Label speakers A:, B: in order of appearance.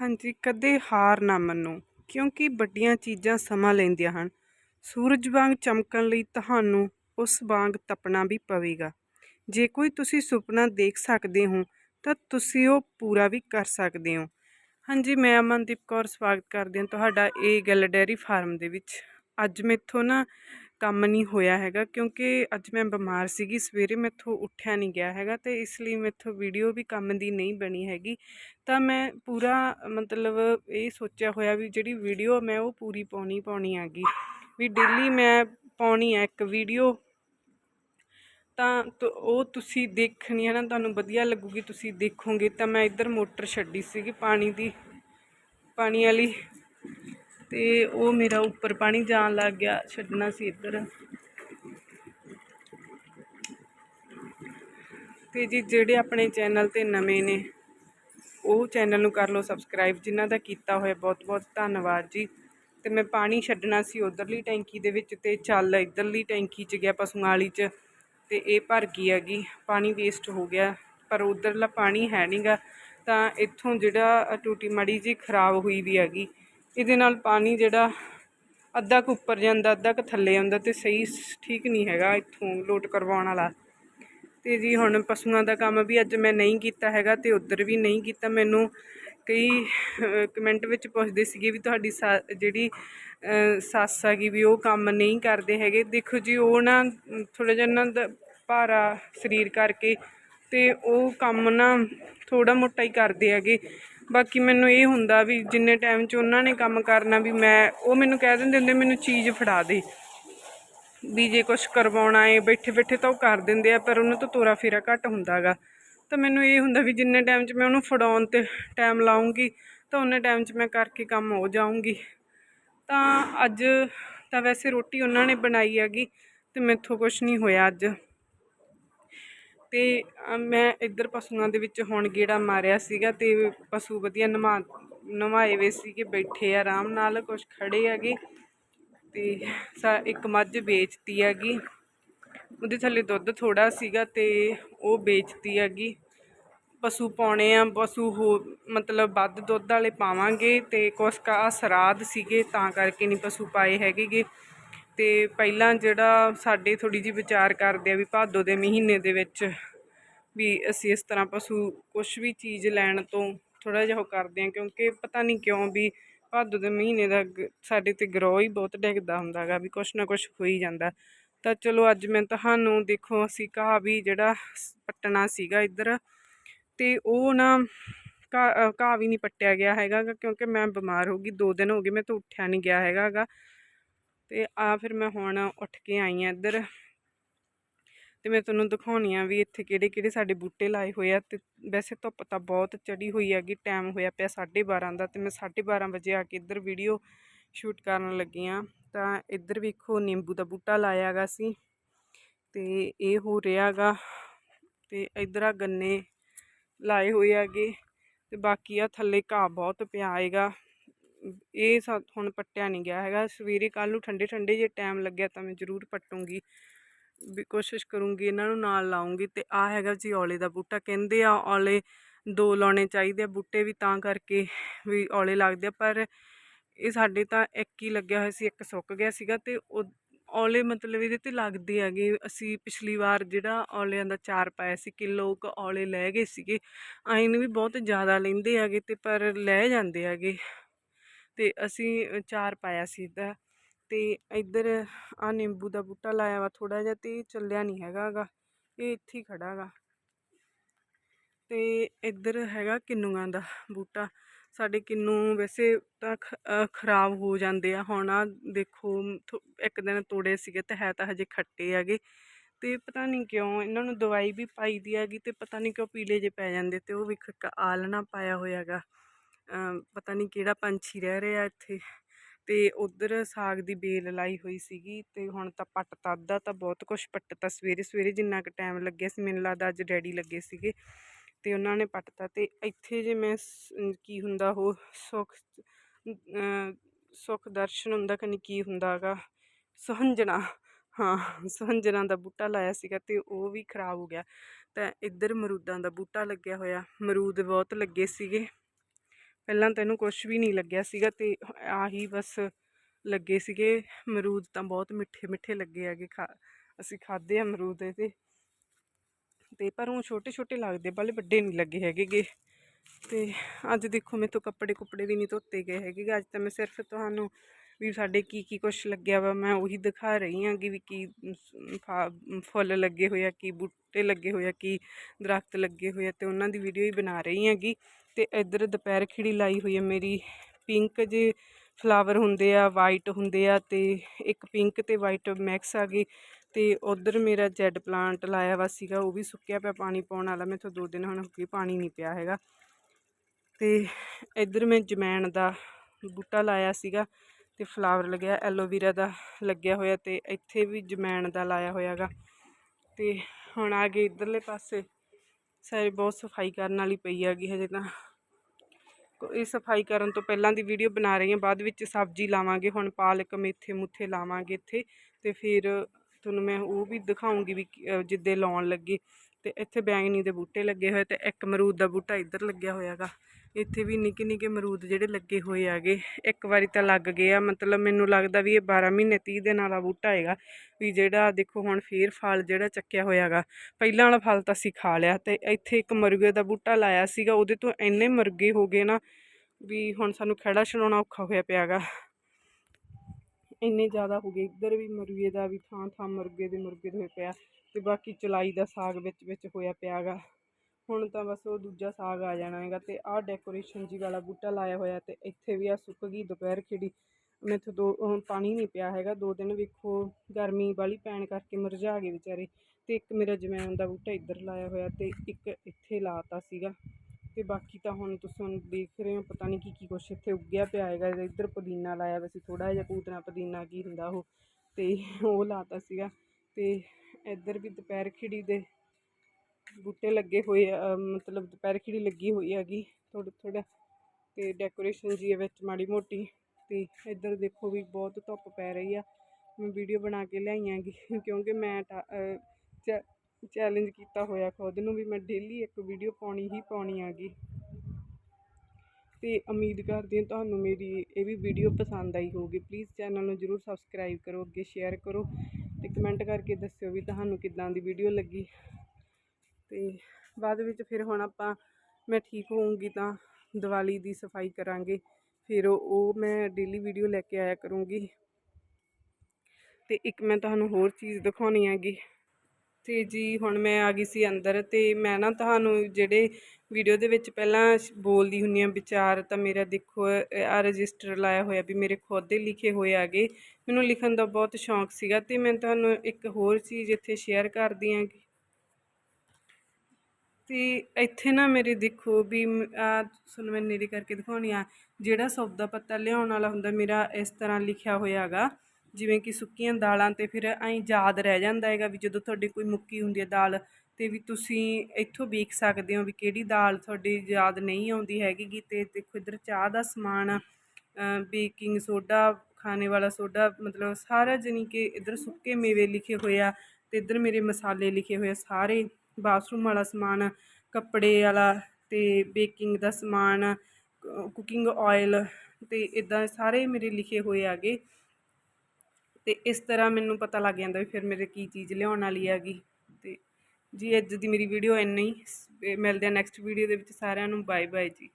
A: ਹਾਂਜੀ, ਕਦੇ ਹਾਰ ਨਾ ਮੰਨੋ, ਕਿਉਂਕਿ ਵੱਡੀਆਂ ਚੀਜ਼ਾਂ ਸਮਾਂ ਲੈਂਦੀਆਂ ਹਨ। ਸੂਰਜ ਵਾਂਗ ਚਮਕਣ ਲਈ ਤੁਹਾਨੂੰ ਉਸ ਵਾਂਗ ਤਪਣਾ ਵੀ ਪਵੇਗਾ। ਜੇ ਕੋਈ ਤੁਸੀਂ ਸੁਪਨਾ ਦੇਖ ਸਕਦੇ ਹੋ, ਤਾਂ ਤੁਸੀਂ ਉਹ ਪੂਰਾ ਵੀ ਕਰ ਸਕਦੇ ਹੋ। ਹਾਂਜੀ, ਮੈਂ ਅਮਨਦੀਪ ਕੌਰ ਸਵਾਗਤ ਕਰਦੀ ਹਾਂ ਤੁਹਾਡਾ ਇਹ ਗੱਲ ਡੈਰੀ ਫਾਰਮ ਦੇ ਵਿੱਚ। ਅੱਜ ਮੈਥੋਂ ਨਾ ਕੰਮ ਨਹੀਂ ਹੋਇਆ ਹੈਗਾ ਕਿਉਂਕਿ ਅੱਜ ਮੈਂ ਬਿਮਾਰ ਸੀਗੀ, ਸਵੇਰੇ ਮੈਥੋਂ ਉੱਠਿਆ ਨਹੀਂ ਗਿਆ ਹੈਗਾ ਤੇ ਇਸ ਲਈ ਮੈਥੋਂ ਵੀਡੀਓ ਵੀ ਕੰਮ ਦੀ ਨਹੀਂ ਬਣੀ ਹੈਗੀ। ਤਾਂ ਮੈਂ ਪੂਰਾ ਮਤਲਬ ਇਹ ਸੋਚਿਆ ਹੋਇਆ ਵੀ ਜਿਹੜੀ ਵੀਡੀਓ ਮੈਂ ਉਹ ਪੂਰੀ ਪਾਉਣੀ ਪਾਉਣੀ ਹੈਗੀ, ਵੀ ਡੇਲੀ ਮੈਂ ਪਾਉਣੀ ਹੈ ਇੱਕ ਵੀਡੀਓ। ਤਾਂ ਤ- ਉਹ ਤੁਸੀਂ ਦੇਖਣੀ ਹੈ ਨਾ, ਤੁਹਾਨੂੰ ਵਧੀਆ ਲੱਗੂਗੀ ਤੁਸੀਂ ਦੇਖੋਗੇ। ਤਾਂ ਮੈਂ ਇੱਧਰ ਮੋਟਰ ਛੱਡੀ ਸੀਗੀ ਪਾਣੀ ਦੀ, ਪਾਣੀ ਵਾਲੀ। ਤੇ ਉਹ ਮੇਰਾ ਉੱਪਰ ਪਾਣੀ ਜਾਣ ਲੱਗ ਗਿਆ, ਛੱਡਣਾ ਸੀ ਇੱਧਰ। ਤੇ ਜੀ, ਜਿਹੜੇ ਆਪਣੇ ਚੈਨਲ ਤੇ ਨਵੇਂ ਨੇ, ਉਹ ਚੈਨਲ ਨੂੰ ਕਰ ਲਓ ਸਬਸਕ੍ਰਾਈਬ, ਜਿਨ੍ਹਾਂ ਦਾ ਕੀਤਾ ਹੋਇਆ ਬਹੁਤ ਬਹੁਤ ਧੰਨਵਾਦ ਜੀ। ਤੇ ਮੈਂ ਪਾਣੀ ਛੱਡਣਾ ਸੀ ਉਧਰਲੀ ਟੈਂਕੀ ਦੇ ਵਿੱਚ ਤੇ ਚੱਲ ਇਧਰਲੀ ਟੈਂਕੀ 'ਚ ਗਿਆ ਪਸ਼ੂਆਂ ਵਾਲੀ 'ਚ, ਤੇ ਇਹ ਭਰ ਗਈ ਹੈਗੀ, ਪਾਣੀ ਵੇਸਟ ਹੋ ਗਿਆ। ਪਰ ਉਧਰਲਾ ਪਾਣੀ ਹੈ ਨਹੀਂਗਾ ਤਾਂ ਇੱਥੋਂ ਜਿਹੜਾ ਟੂਟੀ ਮੜੀ ਜੀ ਖਰਾਬ ਹੋਈ ਵੀ ਹੈਗੀ ਇਹਦੇ ਨਾਲ ਪਾਣੀ ਜਿਹੜਾ ਅੱਧਾ ਕੁ ਉੱਪਰ ਜਾਂਦਾ, ਅੱਧਾ ਕੁ ਥੱਲੇ ਆਉਂਦਾ ਤੇ ਸਹੀ ਠੀਕ ਨਹੀਂ ਹੈਗਾ ਇੱਥੋਂ ਲੋਟ ਕਰਵਾਉਣ ਵਾਲਾ। ਤੇ ਜੀ ਹੁਣ ਪਸ਼ੂਆਂ ਦਾ ਕੰਮ ਵੀ ਅੱਜ ਮੈਂ ਨਹੀਂ ਕੀਤਾ ਹੈਗਾ ਤੇ ਉਧਰ ਵੀ ਨਹੀਂ ਕੀਤਾ। ਮੈਨੂੰ ਕਈ ਕਮੈਂਟ ਵਿੱਚ ਪੁੱਛਦੇ ਸੀਗੇ ਵੀ ਤੁਹਾਡੀ ਸਾ- ਜਿਹੜੀ ਸੱਸ ਹੈਗੀ ਵੀ ਉਹ ਕੰਮ ਨਹੀਂ ਕਰਦੇ ਹੈਗੇ। ਦੇਖੋ ਜੀ, ਉਹ ਨਾ ਥੋੜਾ ਜਿਹਾ ਨਾ ਭਾਰਾ ਸਰੀਰ ਕਰਕੇ ਤੇ ਉਹ ਕੰਮ ਨਾ ਥੋੜਾ ਮੋਟਾ ਹੀ ਕਰਦੇ ਹੈਗੇ। ਬਾਕੀ ਮੈਨੂੰ ਇਹ ਹੁੰਦਾ ਵੀ ਜਿੰਨੇ ਟਾਈਮ 'ਚ ਉਹਨਾਂ ਨੇ ਕੰਮ ਕਰਨਾ ਵੀ ਮੈਂ, ਉਹ ਮੈਨੂੰ ਕਹਿ ਦਿੰਦੇ ਹੁੰਦੇ, ਮੈਨੂੰ ਚੀਜ਼ ਫੜਾ ਦੇ। ਵੀ ਜੇ ਕੁਝ ਕਰਵਾਉਣਾ ਏ ਬੈਠੇ ਬੈਠੇ ਤਾਂ ਉਹ ਕਰ ਦਿੰਦੇ ਆ, ਪਰ ਉਹਨਾਂ ਤੋਂ ਤੋਰਾ ਫੇਰਾ ਘੱਟ ਹੁੰਦਾਗਾ। ਤਾਂ ਮੈਨੂੰ ਇਹ ਹੁੰਦਾ ਵੀ ਜਿੰਨੇ ਟਾਈਮ 'ਚ ਮੈਂ ਉਹਨੂੰ ਫੜਾਉਣ ਤੇ ਟਾਈਮ ਲਾਉਂਗੀ ਤਾਂ ਉਹਨੇ ਟਾਈਮ 'ਚ ਮੈਂ ਕਰਕੇ ਕੰਮ ਹੋ ਜਾਊਂਗੀ। ਤਾਂ ਅੱਜ ਤਾਂ ਵੈਸੇ ਰੋਟੀ ਉਹਨਾਂ ਨੇ ਬਣਾਈ ਹੈਗੀ, ਤੇ ਮੈਥੋਂ ਕੁਝ ਨਹੀਂ ਹੋਇਆ ਅੱਜ। ਅਤੇ ਮੈਂ ਇੱਧਰ ਪਸ਼ੂਆਂ ਦੇ ਵਿੱਚ ਹੁਣ ਗੇੜਾ ਮਾਰਿਆ ਸੀਗਾ ਅਤੇ ਪਸ਼ੂ ਵਧੀਆ ਨਮਾ, ਨਵਾਏ ਵੇ ਸੀਗੇ, ਬੈਠੇ ਆ ਆਰਾਮ ਨਾਲ, ਕੁਛ ਖੜੇ ਹੈਗੇ ਅਤੇ ਸਾ, ਇੱਕ ਮੱਝ ਵੇਚਤੀ ਹੈਗੀ। ਉਹਦੇ ਥੱਲੇ ਦੁੱਧ ਥੋੜਾ ਸੀਗਾ ਤੇ ਉਹ ਵੇਚਤੀ ਹੈਗੀ। ਪਸ਼ੂ ਪਾਉਣੇ ਆ, ਪਸ਼ੂ ਹੋ, ਮਤਲਬ ਵੱਧ ਦੁੱਧ ਵਾਲੇ ਪਾਵਾਂਗੇ ਤੇ ਕੁਛ ਕਾ ਸਰਾਧ ਸੀਗੇ, ਤਾਂ ਕਰਕੇ ਨਹੀਂ ਪਸ਼ੂ ਪਾਏ ਹੈਗੇਗੇ। ਤੇ ਪਹਿਲਾਂ ਜਿਹੜਾ ਸਾਡੇ ਥੋੜੀ ਜਿਹੀ ਵਿਚਾਰ ਕਰਦੇ ਆ ਵੀ ਭਾਦੋ ਦੇ ਮਹੀਨੇ ਦੇ ਵਿੱਚ ਵੀ ਅਸੀਂ ਇਸ ਤਰ੍ਹਾਂ ਪਸ਼ੂ ਕੁਛ ਵੀ ਚੀਜ਼ ਲੈਣ ਤੋਂ ਥੋੜਾ ਜਿਹਾ ਉਹ ਕਰਦੇ ਆ ਕਿਉਂਕਿ ਪਤਾ ਨਹੀਂ ਕਿਉਂ ਵੀ ਭਾਦੋ ਦੇ ਮਹੀਨੇ ਦਾ ਸਾਡੇ ਤੇ ਗਰੋ ਹੀ ਬਹੁਤ ਡਿੱਗਦਾ ਹੁੰਦਾਗਾ ਵੀ ਕੁਛ ਨਾ ਕੁਛ ਹੋਈ ਜਾਂਦਾ। ਤਾਂ ਚਲੋ ਅੱਜ ਮੈਂ ਤੁਹਾਨੂੰ ਦੇਖੋ ਅਸੀਂ ਘਾਹ ਵੀ ਜਿਹੜਾ ਪੱਟਣਾ ਸੀਗਾ ਇੱਧਰ ਤੇ ਉਹ ਨਾ ਘਾਹ ਘਾਹ ਵੀ ਨਹੀਂ ਪੱਟਿਆ ਗਿਆ ਹੈਗਾ ਗਾ, ਕਿਉਂਕਿ ਮੈਂ ਬਿਮਾਰ ਹੋ ਗਈ 2 ਦਿਨ ਹੋ ਗਏ ਮੈਂ ਤਾਂ ਉੱਠਿਆ ਨਹੀਂ ਗਿਆ ਹੈਗਾ ਗਾ। ਤੇ ਆ ਫਿਰ ਮੈਂ ਹੁਣ ਉੱਠ ਕੇ ਆਈ ਆ ਇੱਧਰ ਤੇ ਮੈਂ ਤੁਹਾਨੂੰ ਦਿਖਾਉਣੀ ਆ ਵੀ ਇੱਥੇ ਕਿਹੜੇ ਕਿਹੜੇ ਸਾਡੇ ਬੂਟੇ ਲਾਏ ਹੋਏ ਆ ਤੇ ਵੈਸੇ ਧੁੱਪ ਤਾਂ ਬਹੁਤ ਚੜੀ ਹੋਈ ਹੈਗੀ ਟਾਈਮ ਹੋਇਆ ਪਿਆ 12:30 ਦਾ ਤੇ ਮੈਂ 12:30 ਵਜੇ ਆ ਕੇ ਇੱਧਰ ਵੀਡੀਓ ਸ਼ੂਟ ਕਰਨ ਲੱਗੀ ਆ। ਤਾਂ ਇੱਧਰ ਵੇਖੋ ਨਿੰਬੂ ਦਾ ਬੂਟਾ ਲਾਇਆ ਹੈਗਾ ਸੀ ਤੇ ਇਹ ਹੋ ਰਿਹਾ ਗਾ ਤੇ ਇੱਧਰ ਆ ਗੰਨੇ ਲਾਏ ਹੋਏ ਹੈਗੇ ਤੇ ਬਾਕੀ ਆ ਥੱਲੇ ਘਾਹ ਬਹੁਤ ਪਿਆ ਹੈਗਾ। ਇਹ ਸਾ, ਹੁਣ ਪੱਟਿਆ ਨਹੀਂ ਗਿਆ ਹੈਗਾ। ਸਵੇਰੇ ਕੱਲ ਨੂੰ ਠੰਡੇ ਠੰਡੇ ਜੇ ਟਾਈਮ ਲੱਗਿਆ ਤਾਂ ਮੈਂ ਜ਼ਰੂਰ ਪੱਟੂੰਗੀ। ਵੀ ਕੋਸ਼ਿਸ਼ ਕਰੂੰਗੀ ਇਹਨਾਂ ਨੂੰ ਨਾਲ ਲਾਉਂਗੀ ਤੇ ਆ ਹੈਗਾ ਜੀ ਔਲੇ ਦਾ ਬੂਟਾ। ਕਹਿੰਦੇ ਆ ਔਲੇ ਦੋ ਲਾਉਣੇ ਚਾਹੀਦੇ ਆ। ਬੂਟੇ ਵੀ ਤਾਂ ਕਰਕੇ ਵੀ ਔਲੇ ਲੱਗਦੇ ਆ। ਪਰ ਇਹ ਸਾਡੇ ਤਾਂ ਇੱਕ ਹੀ ਲੱਗਿਆ ਹੋਇਆ ਸੀ, ਇੱਕ ਸੁੱਕ ਗਿਆ ਸੀਗਾ। ਤੇ ਉਹ ਔਲੇ ਮਤਲਬ ਇਹਦੇ ਤੇ ਲੱਗਦੇ ਹੈਗੇ। ਅਸੀਂ ਪਿਛਲੀ ਵਾਰ ਜਿਹੜਾ ਔਲਿਆਂ ਦਾ ਚਾਰ ਪਾਇਆ ਸੀ ਕਿਲੋ ਕੁ ਔਲੇ ਲੈ ਗਏ ਸੀਗੇ। ਆਇਨ ਵੀ ਬਹੁਤ ਜ਼ਿਆਦਾ ਲੈਂਦੇ ਹੈਗੇ ਤੇ ਪਰ ਲੈ ਜਾਂਦੇ ਹੈਗੇ। ਅਤੇ ਅਸੀਂ ਅ, ਚਾਰ ਪਾਇਆ ਸੀ ਇਹਦਾ ਤੇ ਇੱਧਰ ਆਹ ਨਿੰਬੂ ਦਾ ਬੂਟਾ ਲਾਇਆ ਵਾ ਥੋੜ੍ਹਾ ਜਿਹਾ ਅਤੇ ਇਹ ਚੱਲਿਆ ਨਹੀਂ ਹੈਗਾ ਗਾ। ਇਹ ਇੱਥੇ ਹੀ ਖੜ੍ਹਾ ਗਾ। ਅਤੇ ਇੱਧਰ ਹੈਗਾ ਕਿੰਨੂਆਂ ਦਾ ਬੂਟਾ। ਸਾਡੇ ਕਿੰਨੂ ਵੈਸੇ ਤਾਂ ਖਰਾਬ ਹੋ ਜਾਂਦੇ ਆ। ਹੁਣ ਆ ਦੇਖੋ ਥੋ- ਇੱਕ ਦਿਨ ਤੋੜੇ ਸੀਗੇ ਤੇ ਹੈ ਤਾਂ ਹਜੇ ਖੱਟੇ ਹੈਗੇ। ਤੇ ਪਤਾ ਨਹੀਂ ਕਿਉਂ ਇਹਨਾਂ ਨੂੰ ਦਵਾਈ ਵੀ ਪਾਈ ਦੀ ਹੈਗੀ ਤੇ ਪਤਾ ਨਹੀਂ ਕਿਉਂ ਪੀਲੇ ਜੇ ਪੈ ਜਾਂਦੇ ਤੇ ਉਹ ਵੀ ਇੱਕ ਆਲਣਾ ਪਾਇਆ ਹੋਇਆ ਹੈਗਾ ਪਤਾ ਨਹੀਂ ਕਿਹੜਾ ਪੰਛੀ ਰਹਿ ਰਿਹਾ ਇੱਥੇ। ਤੇ ਉਧਰ ਸਾਗ ਦੀ ਬੇਲ ਲਾਈ ਹੋਈ ਸੀਗੀ ਤੇ ਹੁਣ ਤਾਂ ਪੱਟ ਅੱਧਾ ਤਾਂ ਬਹੁਤ ਕੁਛ ਪੱਟਤਾ। ਸਵੇਰੇ ਸਵੇਰੇ ਜਿੰਨਾ ਕੁ ਟਾਈਮ ਲੱਗਿਆ ਸੀ, ਮੈਨੂੰ ਲੱਗਦਾ ਅੱਜ ਡੈਡੀ ਲੱਗੇ ਸੀਗੇ ਤੇ ਉਹਨਾਂ ਨੇ ਪੱਟਤਾ ਤੇ ਇੱਥੇ ਜੇ ਮੈਂ ਕੀ ਹੁੰਦਾ ਉਹ ਸੁੱਖ, ਅਮ ਸੁੱਖ ਦਰਸ਼ਨ ਹੁੰਦਾ ਕਿ ਕੀ ਹੁੰਦਾ ਹੈਗਾ? ਸੁਹੰਜਣਾ। ਹਾਂ, ਸੁਹੰਜਣਾ ਦਾ ਬੂਟਾ ਲਾਇਆ ਸੀਗਾ ਤੇ ਉਹ ਵੀ ਖਰਾਬ ਹੋ ਗਿਆ। ਤਾਂ ਇੱਧਰ ਮਰੂਦਾਂ ਦਾ ਬੂਟਾ ਲੱਗਿਆ ਹੋਇਆ। ਮਰੂਦ ਬਹੁਤ ਲੱਗੇ ਸੀਗੇ। ਪਹਿਲਾਂ ਤੈਨੂੰ ਇਹਨੂੰ ਕੁਝ ਵੀ ਨਹੀਂ ਲੱਗਿਆ ਸੀਗਾ ਤੇ ਆਹੀ ਬਸ ਲੱਗੇ ਸੀਗੇ। ਅਮਰੂਦ ਤਾਂ ਬਹੁਤ ਮਿੱਠੇ ਮਿੱਠੇ ਲੱਗੇ ਹੈਗੇ ਖਾ, ਅਸੀਂ ਖਾਦੇ ਅਮਰੂਦ ਇਹਦੇ ਤੇ। ਪਰ ਉਹ ਛੋਟੇ ਛੋਟੇ ਲੱਗਦੇ, ਬਾਲੇ ਵੱਡੇ ਨਹੀਂ ਲੱਗੇ ਹੈਗੇ ਗੇ ਤੇ ਅੱਜ ਦੇਖੋ ਮੇਰੇ ਤੋਂ ਕੱਪੜੇ ਕੁੱਪੜੇ ਵੀ ਨਹੀਂ ਧੋਤੇ ਗਏ ਹੈਗੇ। ਅੱਜ ਤਾਂ ਮੈਂ ਸਿਰਫ ਤੁਹਾਨੂੰ ਵੀ ਸਾਡੇ ਕੀ ਕੀ ਕੁਛ ਲੱਗਿਆ ਵਾ, ਮੈਂ ਉਹੀ ਦਿਖਾ ਰਹੀ ਹਾਂ ਕਿ ਵੀ ਕੀ ਫਾ- ਫੁੱਲ ਲੱਗੇ ਹੋਏ ਆ, ਕੀ ਬੂਟੇ ਲੱਗੇ ਹੋਏ ਆ, ਕੀ ਦਰਖਤ ਲੱਗੇ ਹੋਏ ਆ ਤੇ ਉਹਨਾਂ ਦੀ ਵੀਡੀਓ ਹੀ ਬਣਾ ਰਹੀ ਹੈਗੀ। ਤੇ ਇੱਧਰ ਦੁਪਹਿਰ ਖਿੜੀ ਲਾਈ ਹੋਈ ਹੈ ਮੇਰੀ। ਪਿੰਕ ਜੇ ਫਲਾਵਰ ਹੁੰਦੇ ਆ, ਵਾਈਟ ਹੁੰਦੇ ਆ ਤੇ ਇੱਕ ਪਿੰਕ ਤੇ ਵਾਈਟ ਮਿਕਸ ਆ ਗਈ ਤੇ ਉਧਰ ਮੇਰਾ ਜੈਡ ਪਲਾਂਟ ਲਾਇਆ ਵਾ ਸੀਗਾ, ਉਹ ਵੀ ਸੁੱਕਿਆ ਪਿਆ ਪਾਣੀ ਪਾਉਣ ਵਾਲਾ। ਮੈਥੋਂ ਦੋ ਦਿਨ ਹੁਣ ਕੋਈ ਪਾਣੀ ਨਹੀਂ ਪਿਆ ਹੈਗਾ। ਤੇ ਇੱਧਰ ਮੈਂ ਜਮੈਣ ਦਾ ਬੂਟਾ ਲਾਇਆ ਸੀਗਾ ਤੇ ਫਲਾਵਰ ਲੱਗਿਆ ਐਲੋਵੀਰਾ ਦਾ ਲੱਗਿਆ ਹੋਇਆ ਤੇ ਇੱਥੇ ਵੀ ਜਮੈਣ ਦਾ ਲਾਇਆ ਹੋਇਆਗਾ ਤੇ ਹੁਣ ਆ ਗਏ ਇੱਧਰਲੇ ਪਾਸੇ। ਸਾਰੇ, ਬਹੁਤ ਸਫ਼ਾਈ ਕਰਨ ਵਾਲੀ ਪਈ ਹੈਗੀ ਹਜੇ ਤਾਂ। ਇਹ ਸਫ਼ਾਈ ਕਰਨ ਤੋਂ ਪਹਿਲਾਂ ਦੀ ਵੀਡੀਓ ਬਣਾ ਰਹੀ ਹਾਂ, ਬਾਅਦ ਵਿੱਚ ਸਬਜ਼ੀ ਲਾਵਾਂਗੇ, ਹੁਣ ਪਾਲਕ, ਮੇਥੇ, ਮੁੱਥੇ ਲਾਵਾਂਗੇ ਇੱਥੇ। ਤੇ ਫਿਰ ਤੁਹਾਨੂੰ ਮੈਂ ਉਹ ਵੀ ਦਿਖਾਉਂਗੀ ਵੀ ਕੀ- ਜਿੱਦੇ ਲਾਉਣ ਲੱਗੇ। ਤੇ ਇੱਥੇ ਬੈਂਗਣੀ ਦੇ ਬੂਟੇ ਲੱਗੇ ਹੋਏ ਤੇ ਇੱਕ ਅਮਰੂਦ ਦਾ ਬੂਟਾ ਇੱਧਰ ਲੱਗਿਆ ਹੋਇਆਗਾ ਇੱਥੇ ਵੀ ਨਿੱਕੇ ਨਿੱਕੇ ਅਮਰੂਦ ਜਿਹੜੇ ਲੱਗੇ ਹੋਏ ਆਗੇ। ਇੱਕ ਵਾਰੀ ਤਾਂ ਲੱਗ ਗਏ ਆ, ਮਤਲਬ ਮੈਨੂੰ ਲੱਗਦਾ ਵੀ ਇਹ 12 ਮਹੀਨੇ 30 ਦਿਨ ਵਾਲਾ ਬੂਟਾ ਹੈਗਾ ਵੀ ਜਿਹੜਾ ਦੇਖੋ ਹੁਣ ਫੇਰ ਫਲ ਜਿਹੜਾ ਚੱਕਿਆ ਹੋਇਆਗਾ ਪਹਿਲਾਂ ਵਾਲਾ ਫਲ ਤਾਂ ਅਸੀਂ ਖਾ ਲਿਆ ਤੇ ਇੱਥੇ ਇੱਕ ਮੁਰਗੇ ਦਾ ਬੂਟਾ ਲਾਇਆ ਸੀਗਾ, ਉਹਦੇ ਤੋਂ ਇੰਨੇ ਮੁਰਗੇ ਹੋ ਗਏ ਨਾ ਵੀ ਹੁਣ ਸਾਨੂੰ ਖੜਾ ਛਡਾਉਣਾ ਔਖਾ ਹੋਇਆ ਪਿਆਗਾ ਇੰਨੇ ਜ਼ਿਆਦਾ ਹੋ ਗਏ, ਇੱਧਰ ਵੀ ਮੁਰਗੇ ਦਾ ਵੀ ਥਾਂ ਥਾਂ ਮੁਰਗੇ ਦੇ ਮੁਰਗੇ ਦੇ ਹੋਏ ਪਿਆ ਤੇ ਬਾਕੀ ਚਲਾਈ ਦਾ ਸਾਗ ਵਿੱਚ ਵਿੱਚ ਹੋਇਆ ਪਿਆਗਾ ਹੁਣ ਤਾਂ ਬਸ ਉਹ ਦੂਜਾ ਸਾਗ ਆ ਜਾਣਾ ਹੈਗਾ ਤੇ ਆਹ ਡੈਕੋਰੇਸ਼ਨ ਜੀ ਵਾਲਾ ਬੂਟਾ ਲਾਇਆ ਹੋਇਆ ਤੇ ਇੱਥੇ ਵੀ ਆ ਸੁੱਕ ਗਈ ਦੁਪਹਿਰ ਖਿੜੀ। ਮੈਥੋਂ ਦੋ, ਹੁਣ ਪਾਣੀ ਨਹੀਂ ਪਿਆ ਹੈਗਾ, ਦੋ ਦਿਨ ਵੇਖੋ ਗਰਮੀ ਵਾਲੀ ਪੈਣ ਕਰਕੇ ਮੁਰਝਾ ਗਏ ਵਿਚਾਰੇ। ਤੇ ਇੱਕ ਮੇਰਾ ਜਮੈਣ ਦਾ ਬੂਟਾ ਇੱਧਰ ਲਾਇਆ ਹੋਇਆ ਤੇ ਇੱਕ ਇੱਥੇ ਲਾਤਾ ਸੀਗਾ। ਤੇ ਬਾਕੀ ਤਾਂ ਹੁਣ ਤੁਸੀਂ ਹੁਣ ਦੇਖ ਰਹੇ ਹੋ, ਪਤਾ ਨਹੀਂ ਕੀ ਕੀ ਕੁਛ ਇੱਥੇ ਉੱਗਿਆ ਪਿਆ ਹੈਗਾ। ਇੱਧਰ ਪੁਦੀਨਾ ਲਾਇਆ ਵੈਸੇ ਥੋੜਾ ਜਿਹਾ ਪੂਤਨਾ ਪੁਦੀਨਾ ਕੀ ਹੁੰਦਾ ਉਹ। ਤੇ ਉਹ ਲਾਤਾ ਸੀਗਾ। ਤੇ ਇੱਧਰ ਵੀ ਦੁਪਹਿਰ ਖਿੜੀ ਦੇ ਬੂਟੇ ਲੱਗੇ ਹੋਏ ਆ ਮਤਲਬ ਦੁਪਹਿਰ ਖਿੜੀ ਲੱਗੀ ਹੋਈ ਹੈਗੀ, ਥੋੜ੍ਹਾ ਥੋੜ੍ਹਾ, ਤੇ ਡੈਕੋਰੇਸ਼ਨ ਜੀ ਹੈ ਵਿੱਚ ਮਾੜੀ ਮੋਟੀ, ਤੇ ਇੱਧਰ ਦੇਖੋ ਵੀ ਬਹੁਤ ਧੁੱਪ ਪੈ ਰਹੀ ਆ, ਮੈਂ ਵੀਡੀਓ ਬਣਾ ਕੇ ਲਿਆਈ ਆਂਗੀ ਕਿਉਂਕਿ ਮੈਂ ਚੈਲੰਜ ਕੀਤਾ ਹੋਇਆ ਖੁਦ ਨੂੰ ਵੀ ਮੈਂ ਡੇਲੀ ਇੱਕ ਵੀਡੀਓ ਪਾਉਣੀ ਹੀ ਪਾਉਣੀ ਆਗੀ ਤੇ ਉਮੀਦ ਕਰਦੀ ਹਾਂ ਤੁਹਾਨੂੰ ਮੇਰੀ ਇਹ ਵੀ ਵੀਡੀਓ ਪਸੰਦ ਆਈ ਹੋਊਗੀ ਪਲੀਜ਼ ਚੈਨਲ ਨੂੰ ਜਰੂਰ ਸਬਸਕ੍ਰਾਈਬ ਕਰੋ, ਅੱਗੇ ਸ਼ੇਅਰ ਕਰੋ, ਤੇ ਕਮੈਂਟ ਕਰਕੇ ਦੱਸਿਓ ਵੀ ਤੁਹਾਨੂੰ ਕਿੱਦਾਂ ਦੀ ਵੀਡੀਓ ਲੱਗੀ। ਤੇ ਬਾਅਦ ਵਿੱਚ ਫਿਰ ਹੁਣ ਆਪਾਂ ਮੈਂ ਠੀਕ ਹੋਊਂਗੀ ਤਾਂ ਦੀਵਾਲੀ ਦੀ ਸਫ਼ਾਈ ਕਰਾਂਗੇ, ਫਿਰ ਉਹ ਮੈਂ ਡੇਲੀ ਵੀਡੀਓ ਲੈ ਕੇ ਆਇਆ ਕਰੂੰਗੀ। ਤੇ ਇੱਕ ਮੈਂ ਤੁਹਾਨੂੰ ਹੋਰ ਚੀਜ਼ ਦਿਖਾਉਣੀ ਹੈਗੀ। ਤੇ ਜੀ, ਹੁਣ ਮੈਂ ਆ ਗਈ ਸੀ ਅੰਦਰ ਤੇ ਮੈਂ ਨਾ ਤੁਹਾਨੂੰ ਜਿਹੜੇ ਵੀਡੀਓ ਦੇ ਵਿੱਚ ਪਹਿਲਾਂ ਬੋਲਦੀ ਹੁੰਨੀ ਆ ਵਿਚਾਰ ਤਾਂ ਮੇਰਾ ਦੇਖੋ ਆ ਰਜਿਸਟਰ ਲਾਇਆ ਹੋਇਆ ਵੀ ਮੇਰੇ ਖੁਦ ਦੇ ਲਿਖੇ ਹੋਏ ਆਗੇ ਮੈਨੂੰ ਲਿਖਣ ਦਾ ਬਹੁਤ ਸ਼ੌਂਕ ਸੀਗਾ ਤੇ ਮੈਂ ਤੁਹਾਨੂੰ ਇੱਕ ਹੋਰ ਚੀਜ਼ ਇੱਥੇ ਸ਼ੇਅਰ ਕਰਦੀ ਹਾਂ ਅਤੇ ਇੱਥੇ ਨਾ ਮੇਰੇ ਦੇਖੋ ਵੀ ਆ ਤੁਹਾਨੂੰ ਮੈਂ ਨੇੜੇ ਕਰਕੇ ਦਿਖਾਉਣੀ ਆ, ਜਿਹੜਾ ਸੌਦਾ ਪੱਤਾ ਲਿਆਉਣ ਵਾਲਾ ਹੁੰਦਾ ਮੇਰਾ ਇਸ ਤਰ੍ਹਾਂ ਲਿਖਿਆ ਹੋਇਆ ਹੈਗਾ, ਜਿਵੇਂ ਕਿ ਸੁੱਕੀਆਂ ਦਾਲਾਂ ਤੇ ਫਿਰ ਐਂ ਯਾਦ ਰਹਿ ਜਾਂਦਾ ਹੈਗਾ ਵੀ ਜਦੋਂ ਤੁਹਾਡੀ ਕੋਈ ਮੁੱਕੀ ਹੁੰਦੀ ਹੈ ਦਾਲ ਅਤੇ ਵੀ ਤੁਸੀਂ ਇੱਥੋਂ ਵੇਖ ਸਕਦੇ ਹੋ ਵੀ ਕਿਹੜੀ ਦਾਲ ਤੁਹਾਡੀ ਯਾਦ ਨਹੀਂ ਆਉਂਦੀ ਹੈਗੀ ਗੀ ਤੇ ਦੇਖੋ ਇੱਧਰ ਚਾਹ ਦਾ ਸਮਾਨ ਬੇਕਿੰਗ ਸੋਡਾ, ਖਾਣੇ ਵਾਲਾ ਸੋਡਾ, ਮਤਲਬ ਸਾਰਾ ਜਾਣੀ ਕਿ ਇੱਧਰ ਸੁੱਕੇ ਮੇਵੇ ਲਿਖੇ ਹੋਏ ਆ ਅਤੇ ਇੱਧਰ ਮੇਰੇ ਮਸਾਲੇ ਲਿਖੇ ਹੋਏ ਆ ਸਾਰੇ। ਬਾਥਰੂਮ ਵਾਲਾ ਸਮਾਨ, ਕੱਪੜੇ ਵਾਲਾ ਅਤੇ ਬੇਕਿੰਗ ਦਾ ਸਮਾਨ ਕੁਕਿੰਗ ਆਇਲ ਅਤੇ ਇੱਦਾਂ ਸਾਰੇ ਮੇਰੇ ਲਿਖੇ ਹੋਏ ਆਗੇ ਅਤੇ ਇਸ ਤਰ੍ਹਾਂ ਮੈਨੂੰ ਪਤਾ ਲੱਗ ਜਾਂਦਾ ਵੀ ਫਿਰ ਮੇਰੇ ਕੀ ਚੀਜ਼ ਲਿਆਉਣ ਵਾਲੀ ਹੈਗੀ। ਅਤੇ ਜੀ ਅੱਜ ਦੀ ਮੇਰੀ ਵੀਡੀਓ ਇੰਨੀ ਹੀ। ਮਿਲਦੇ ਆ ਨੈਕਸਟ ਵੀਡੀਓ ਦੇ ਵਿੱਚ ਸਾਰਿਆਂ ਨੂੰ। ਬਾਏ ਬਾਏ ਜੀ।